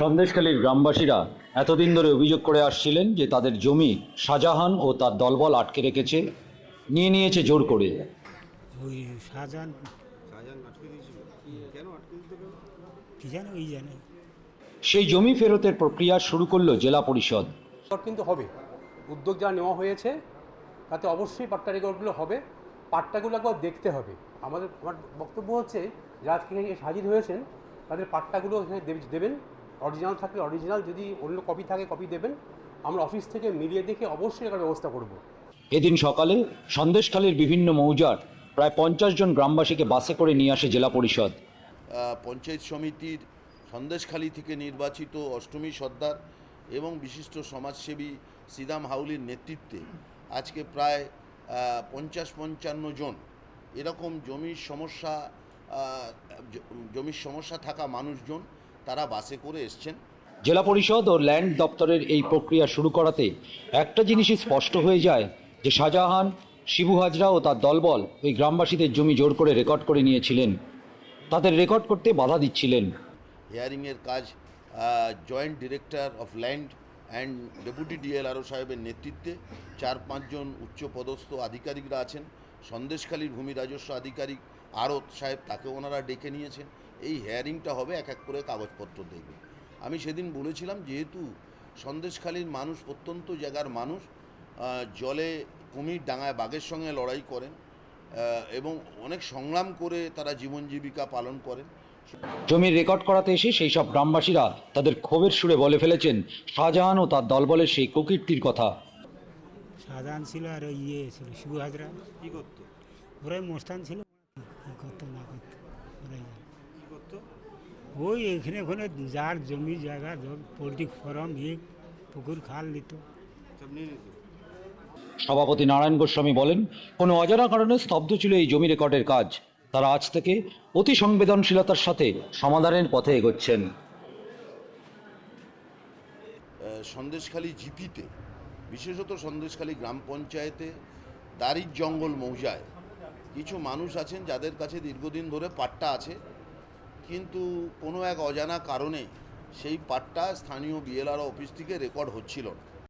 সন্দেশখালীর গ্রামবাসীরা এতদিন ধরে অভিযোগ করে আসছিলেন যে তাদের জমি শাহজাহান ও তার দলবল আটকে রেখেছে নিয়ে নিয়েছে জোর করে। ওই শাহজাহান শাহজাহান আটকে দিয়েছিল কেন আটকে দিতে গেল কি জানে ওই জানে। সেই জমি ফেরতের প্রক্রিয়া শুরু করল জেলা পরিষদ। কিন্তু হবে। উদ্যোগ যা নেওয়া হয়েছে তাতে অবশ্যই পাট্টা রেকর্ডগুলো হবে। পাট্টাগুলো একবার দেখতে হবে। আমাদের আমার বক্তব্য হচ্ছে যারা আজকে হাজির হয়েছেন তাদের পাট্টাগুলো এখানে দেবেন। অরিজিনাল থাকলে অরিজিনাল যদি অন্য কপি থাকে কপি দেবেন। আমরা অফিস থেকে মিলিয়ে দেখে অবশ্যই একটা ব্যবস্থা করব। এদিন সকালে সন্দেশখালীর বিভিন্ন মৌজার প্রায় পঞ্চাশ জন গ্রামবাসীকে বাসে করে নিয়ে আসে জেলা পরিষদ। পঞ্চায়েত সমিতির সন্দেশখালী থেকে নির্বাচিত অষ্টমী সর্দার এবং বিশিষ্ট সমাজসেবী সিদাম হাউলির নেতৃত্বে আজকে প্রায় পঞ্চাশ পঞ্চান্ন জন এরকম জমির সমস্যা জমির সমস্যা থাকা মানুষজন তারা বাসে করে এসছেন। জেলা পরিষদ ও ল্যান্ড দপ্তরের এই প্রক্রিয়া শুরু করাতে একটা জিনিসই স্পষ্ট হয়ে যায় যে শাহজাহান শিবু হাজরা ও তার দলবল ওই গ্রামবাসীদের জমি জোর করে রেকর্ড করে নিয়েছিলেন। তাদের রেকর্ড করতে বাধা দিচ্ছিলেন। হিয়ারিংয়ের কাজ joint director of land and deputy DLRO সাহেবের নেতৃত্বে চার পাঁচজন উচ্চপদস্থ আধিকারিকরা আছেন। সন্দেশখালীর ভূমি রাজস্ব আধিকারিক আরত সাহেব তাকে ওনারা ডেকে নিয়েছেন। এই হেয়ারিংটা হবে এক এক করে কাগজপত্র দেখবে। আমি সেদিন বলেছিলাম যেহেতু সন্দেশখালীর মানুষ প্রত্যন্ত জায়গার মানুষ জলে কুমির ডাঙায় বাঘের সঙ্গে লড়াই করেন এবং অনেক সংগ্রাম করে তারা জীবন জীবিকা পালন করেন। জমির রেকর্ড করাতে এসে সেই সব গ্রামবাসীরা তাদের ক্ষোভের সুরে বলে ফেলেছেন শাহজাহান ও তার দলবলের সেই কুকীর্তির কথা। শাহজাহান ছিল আর ইয়ে ছিল শিবু হাজরা। কি করতো? ওরাই মোস্তান ছিল কি করতো না করতো ওরাই জানে। কি করতো ওই এখানে ওখানে যার জমি জায়গা পোলট্রি ফার্ম ইয়ে পুকুর খাল নিত সভাপতি নারায়ণ গোস্বামী বলেন কোনো অজানা কারণে স্তব্ধ ছিল এই জমি রেকর্ডের কাজ। তারা আজ থেকে অতি সংবেদনশীলতার সাথে সমাধানের পথে এগোচ্ছেন। সন্দেশখালী জিপিতে বিশেষত সন্দেশখালী গ্রাম পঞ্চায়েতে দারির জঙ্গল মৌজায় কিছু মানুষ আছেন যাদের কাছে দীর্ঘদিন ধরে পাট্টা আছে। কিন্তু কোনো এক অজানা কারণে সেই পাঠটা স্থানীয় বিএলআর অফিস থেকে রেকর্ড হচ্ছিল না।